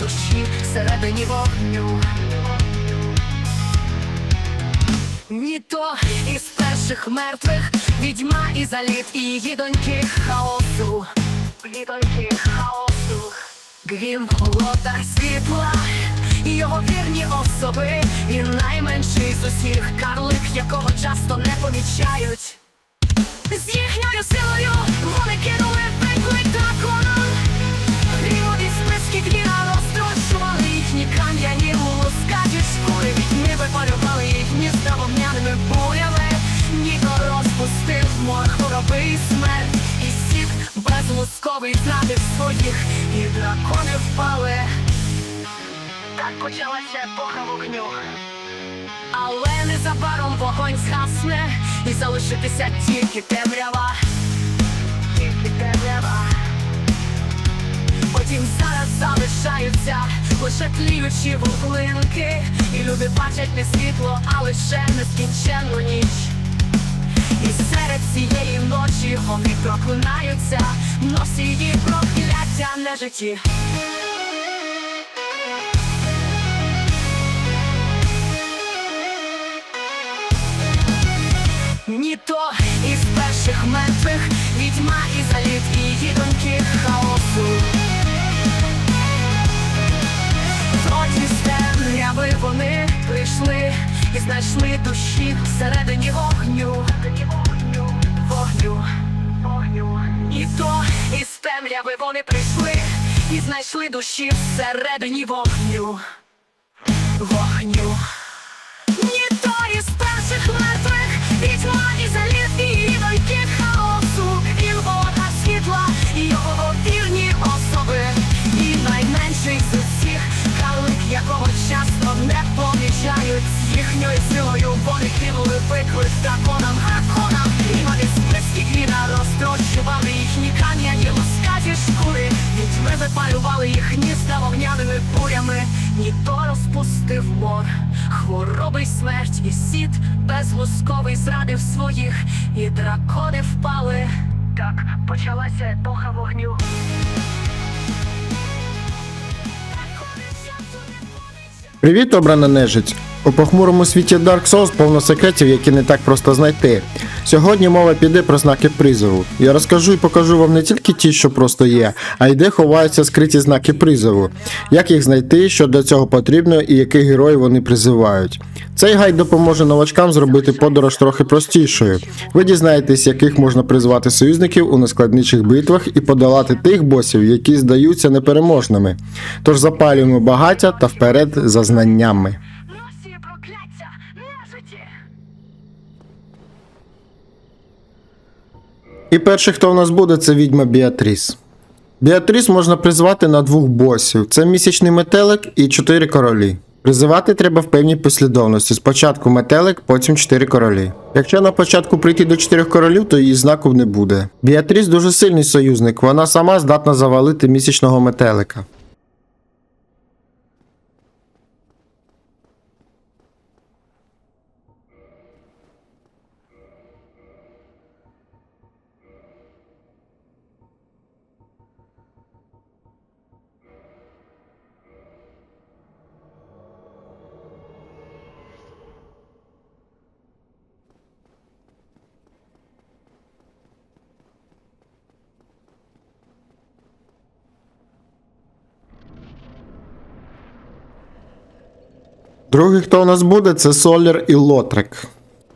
душі всередині вогню. Ні то із перших мертвих відьма і заліт і її доньки хаосу. Доньки хаосу. Грім володар світла, і його вірні особи, і найменший з усіх карлик, якого часто не помічають. З їхньою силою вони кинули випалювали їхні з вогняними буями. Ніко розпустив мор хвороби і смерть. І сік безлусковий зрадив своїх, і дракони впали. Так почалася епоха вогню. Але незабаром вогонь згасне і залишитися тільки темрява. Тільки темрява. Потім зараз залишаються лише тліючі вуглинки, і люди бачать не світло, а лише нескінченну ніч. І серед цієї ночі вони проклинаються, носії прокляття нежиті. Ні вони прийшли і знайшли душі всередині вогню. Вогню, вогню. І то із темряви вони прийшли і знайшли душі всередині вогню. Вогню. Помічають їхньою силою. Вони кинули виклик драконам, і вони списки гніда розтрощували їхні кам'яні лускаті шкури. Відьми випалювали їх гнізда вогняними бурями, ні то розпустив мор, хвороби й смерть, і сіт безлусковий зрадив своїх, і дракони впали. Так почалася епоха вогню. Привіт, обрана нежить! У похмурому світі Dark Souls повно секретів, які не так просто знайти. Сьогодні мова піде про знаки призову. Я розкажу і покажу вам не тільки ті, що просто є, а й де ховаються скриті знаки призову, як їх знайти, що для цього потрібно і яких героїв вони призивають. Цей гайд допоможе новачкам зробити подорож трохи простішою. Ви дізнаєтесь, яких можна призвати союзників у нескладничих битвах і подолати тих босів, які здаються непереможними. Тож запалюємо багаття та вперед за знаннями. І перший, хто в нас буде, це відьма Біатріс. Біатріс можна призвати на двох босів: це місячний метелик і чотири королі. Призивати треба в певній послідовності. Спочатку метелик, потім чотири королі. Якщо на початку прийти до чотирьох королів, то її знаку не буде. Біатріс дуже сильний союзник, вона сама здатна завалити місячного метелика. Другий, хто у нас буде, це Солір і Лотрик.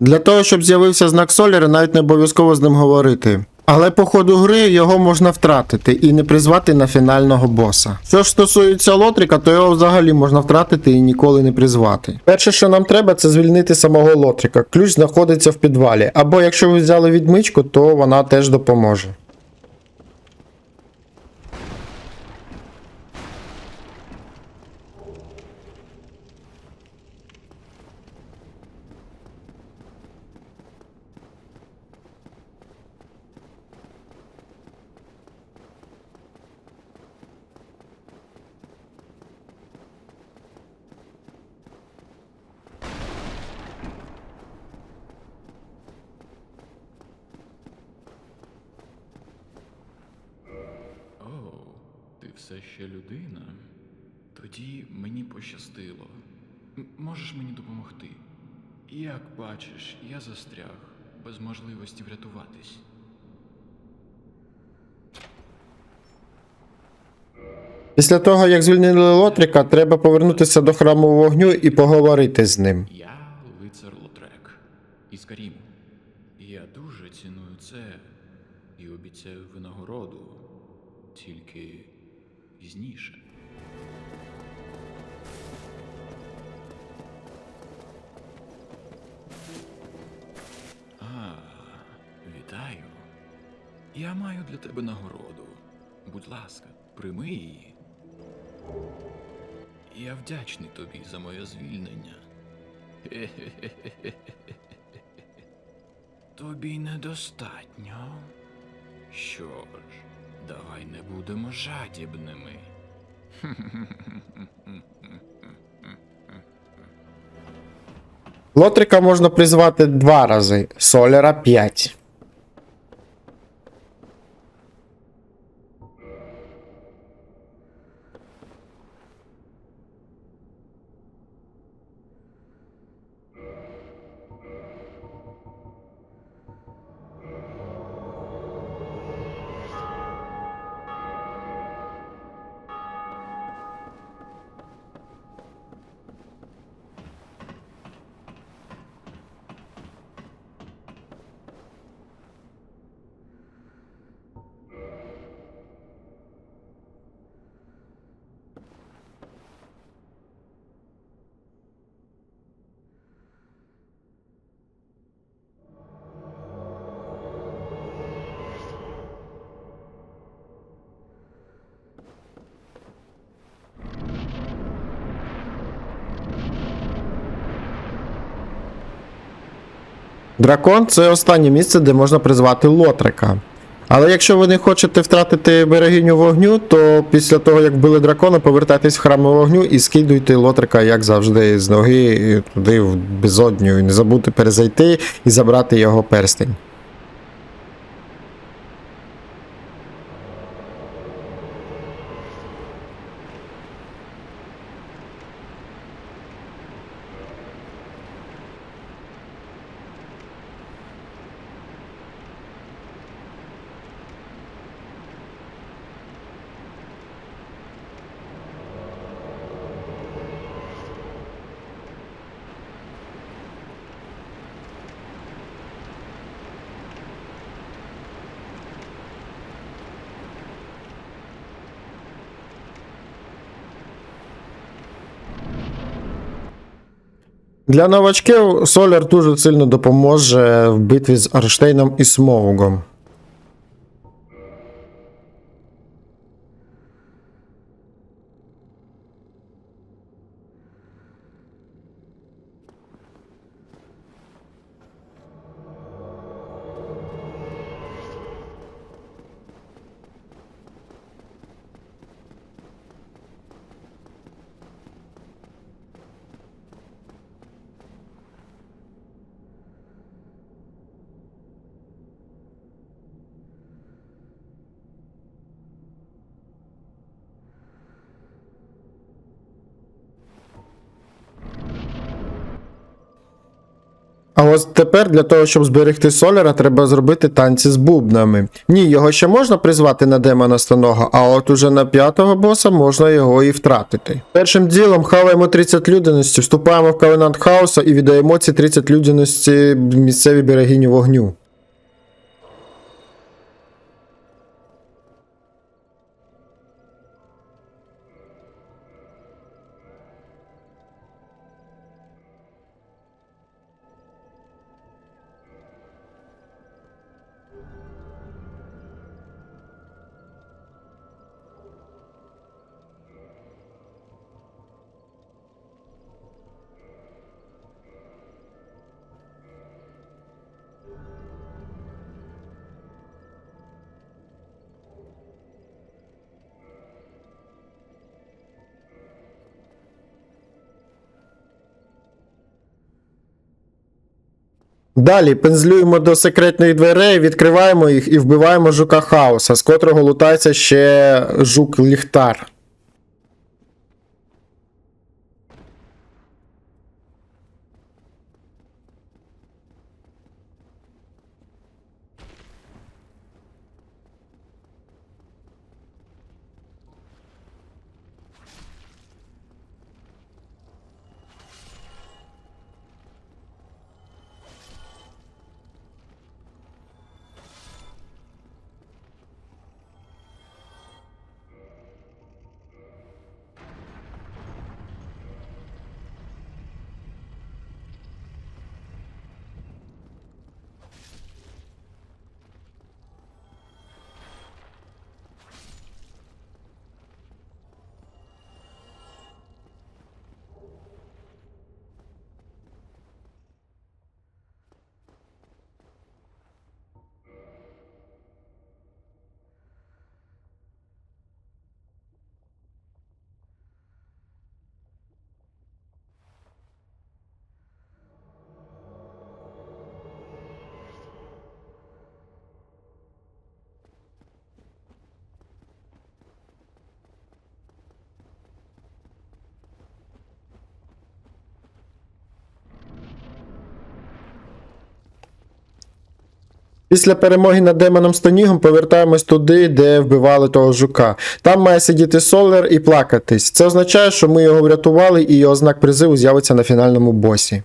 Для того, щоб з'явився знак Соліра, навіть не обов'язково з ним говорити. Але по ходу гри його можна втратити і не призвати на фінального боса. Що ж стосується Лотрика, то його взагалі можна втратити і ніколи не призвати. Перше, що нам треба, це звільнити самого Лотрика. Ключ знаходиться в підвалі. Або якщо ви взяли відмичку, то вона теж допоможе. Все ще людина. Тоді мені пощастило. М- Можеш мені допомогти? Як бачиш, я застряг без можливості врятуватись. Після того, як звільнили Лотрика, треба повернутися до храму вогню і поговорити з ним. Я лицар Лотрек із Каріму. Я дуже ціную це і обіцяю винагороду, тільки пізніше. А, вітаю. Я маю для тебе нагороду. Будь ласка, прийми її. Я вдячний тобі за моє звільнення. Тобі недостатньо. Що ж, давай не будемо жадібними. Лотрика можна призвати два рази, Солера 5. Дракон це останнє місце, де можна призвати Лотрика. Але якщо ви не хочете втратити берегиню вогню, то після того, як вбили дракона, повертайтесь в храм вогню і скидуйте Лотрика, як завжди, з ноги туди в безодню. І не забудьте перезайти і забрати його перстень. Для новачків Соляр дуже сильно допоможе в битві з Арштейном і Смоугом. А ось тепер для того, щоб зберегти Соляра, треба зробити танці з бубнами. Ні, його ще можна призвати на демона станога, а от уже на п'ятого боса можна його і втратити. Першим ділом хаваємо 30 людяності, вступаємо в Кавенант Хаоса і віддаємо ці 30 людяності місцевій берегині вогню. Далі пензлюємо до секретних дверей, відкриваємо їх і вбиваємо жука хаоса, з котрого лутається ще жук Після перемоги над демоном Стонігом повертаємось туди, де вбивали того жука. Там має сидіти Солер і плакатись. Це означає, що ми його врятували, і його знак призиву з'явиться на фінальному босі.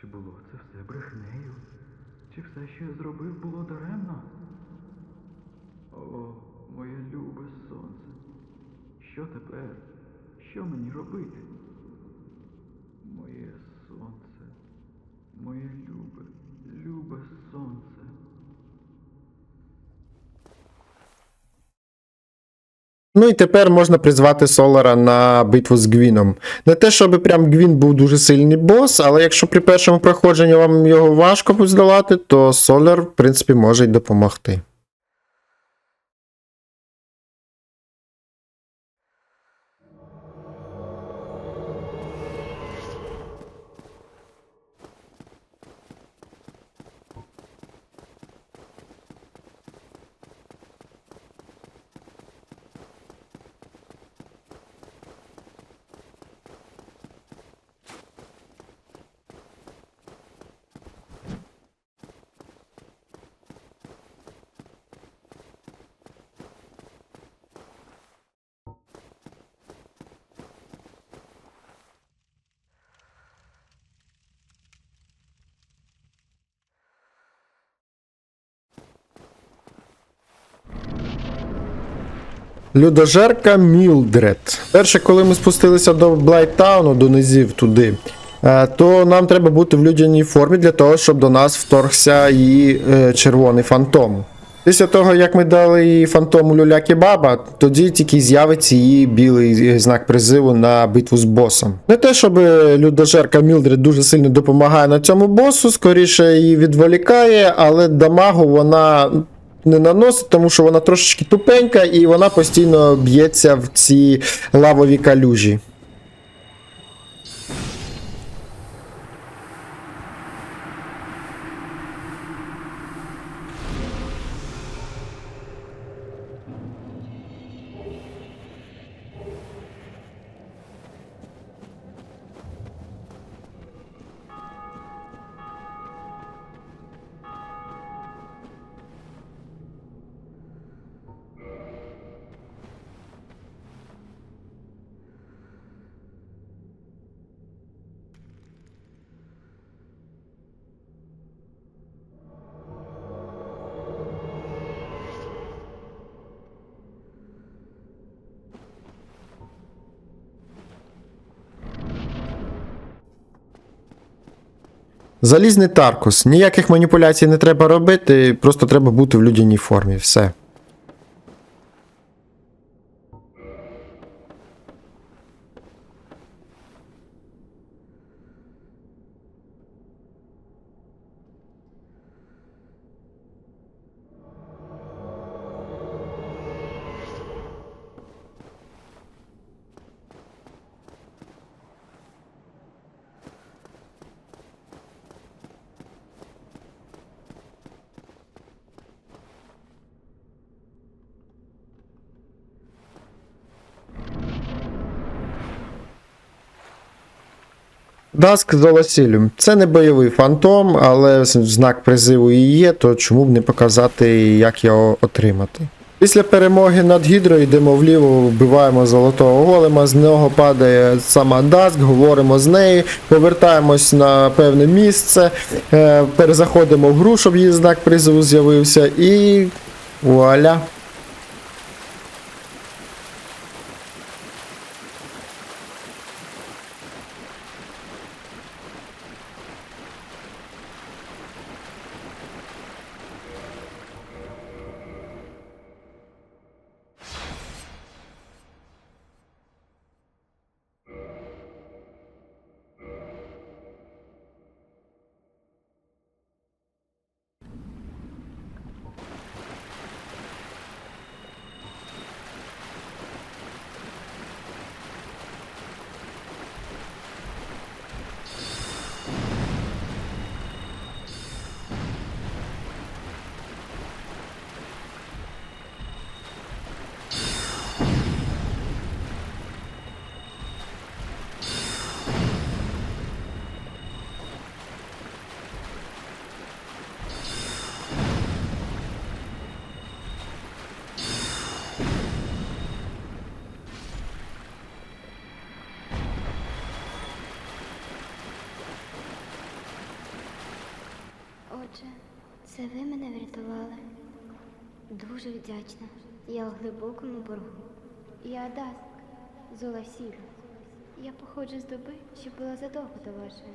Чи було це все брехнею? Чи все, що я зробив, було даремно? О, моє любе сонце. Що тепер? Що мені робити? Моє сонце, моє любе, любе сонце. Ну і тепер можна призвати Солара на битву з Гвіном. Не те, щоб прям Гвін був дуже сильний бос, але якщо при першому проходженні вам його важко здолати, то Солар, в принципі, може й допомогти. Людожерка Мілдред. Перше, коли ми спустилися до Блайттауну, до низів туди, е, то нам треба бути в людяній формі для того, щоб до нас вторгся її е, червоний фантом. Після того, як ми дали їй фантому люля кебаба, тоді тільки з'явиться її білий е, знак призиву на битву з босом. Не те, щоб людожерка Мілдред дуже сильно допомагає на цьому босу, скоріше її відволікає, але дамагу вона не наносить, тому що вона трошечки тупенька і вона постійно б'ється в ці лавові калюжі. Залізний Таркус. Ніяких маніпуляцій не треба робити, просто треба бути в людяній формі. Все. Даск Золосілю. Це не бойовий фантом, але знак призиву і є, то чому б не показати, як його отримати. Після перемоги над Гідрою йдемо вліво, вбиваємо золотого голема, з нього падає сама Даск, говоримо з нею, повертаємось на певне місце, е, перезаходимо в гру, щоб її знак призиву з'явився, і вуаля. Це ви мене врятували. Дуже вдячна. Я у глибокому боргу. Я Даск, Зола Сіра. Я походжу з доби, що була задовго до вашої.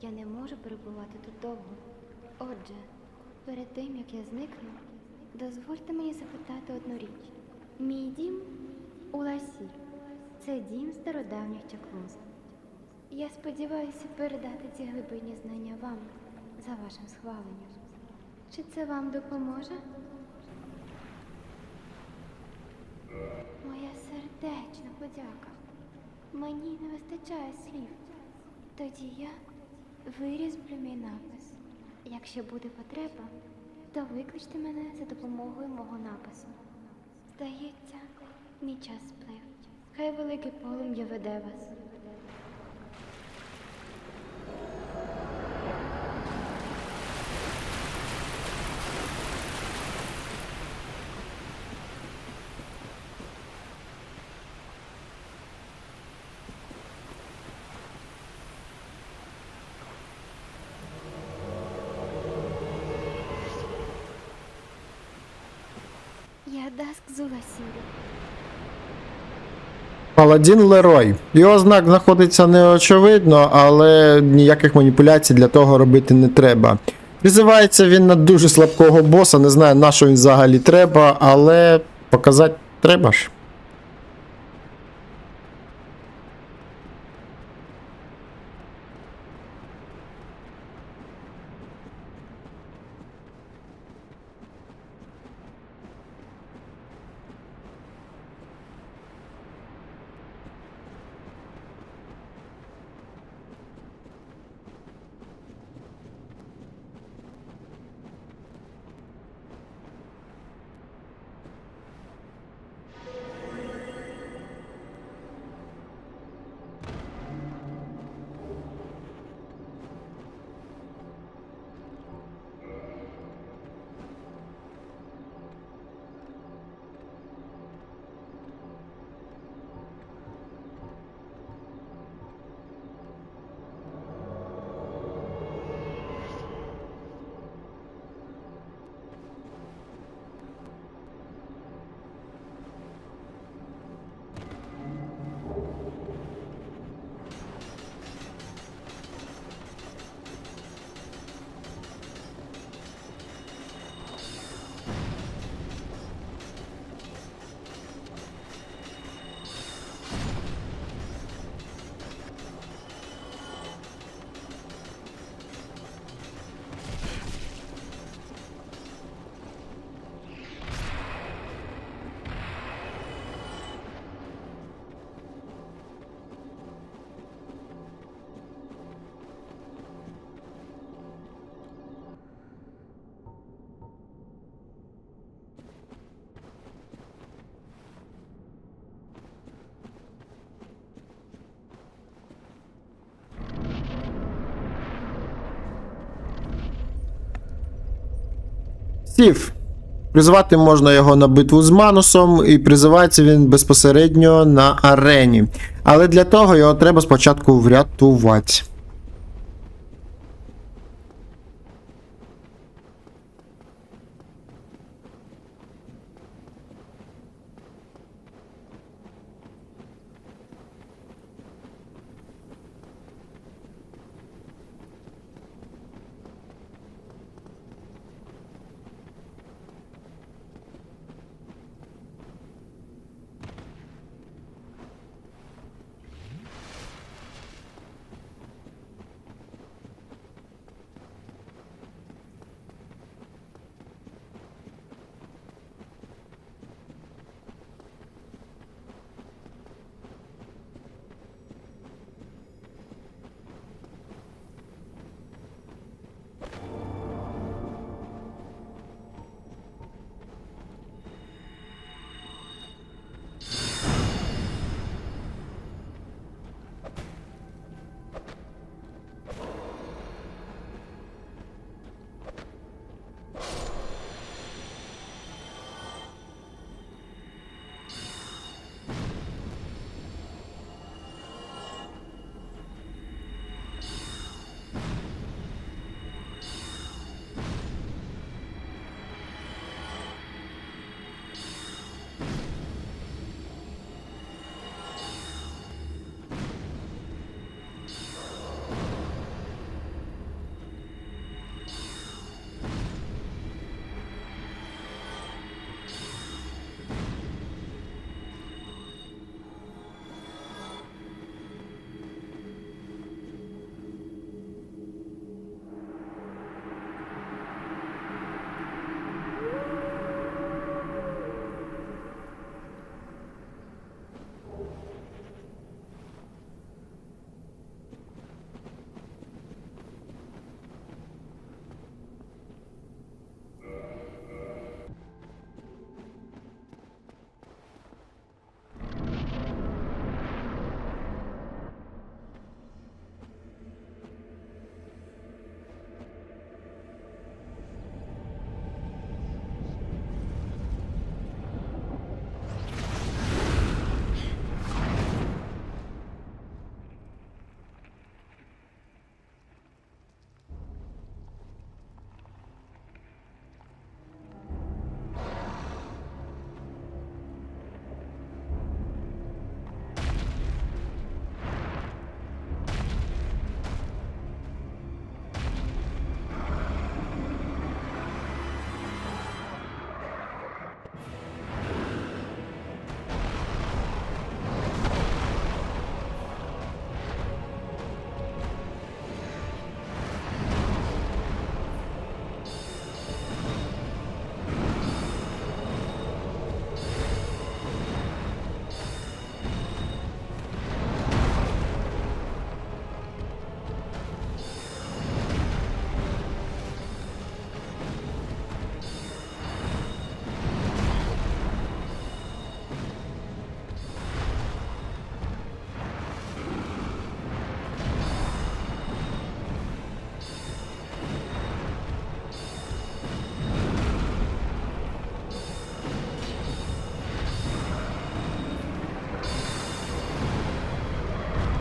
Я не можу перебувати тут довго. Отже, перед тим як я зникну, дозвольте мені запитати одну річ. Мій дім у Ласір. Це дім стародавніх чаклунств. Я сподіваюся передати ці глибинні знання вам за вашим схваленням. Чи це вам допоможе? Моя сердечна подяка. Мені не вистачає слів. Тоді я вирізблю мій напис. Якщо буде потреба, то викличте мене за допомогою мого напису. Здається, мій час сплив. Хай велике полум'я веде вас. Я Даск Паладін Лерой. Його знак знаходиться неочевидно, але ніяких маніпуляцій для того робити не треба. Призивається він на дуже слабкого боса, не знаю на що він взагалі треба, але показати треба ж. Сів. Призивати можна його на битву з Манусом, і призивається він безпосередньо на арені. Але для того його треба спочатку врятувати.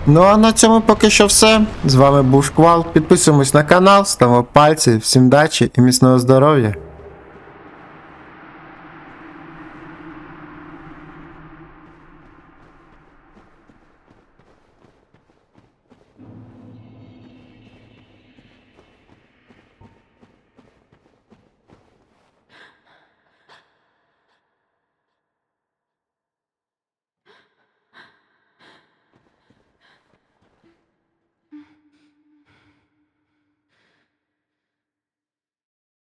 Ну а на цьому поки що все. З вами був Шквал. Підписуємось на канал, ставимо пальці, всім дачі і міцного здоров'я.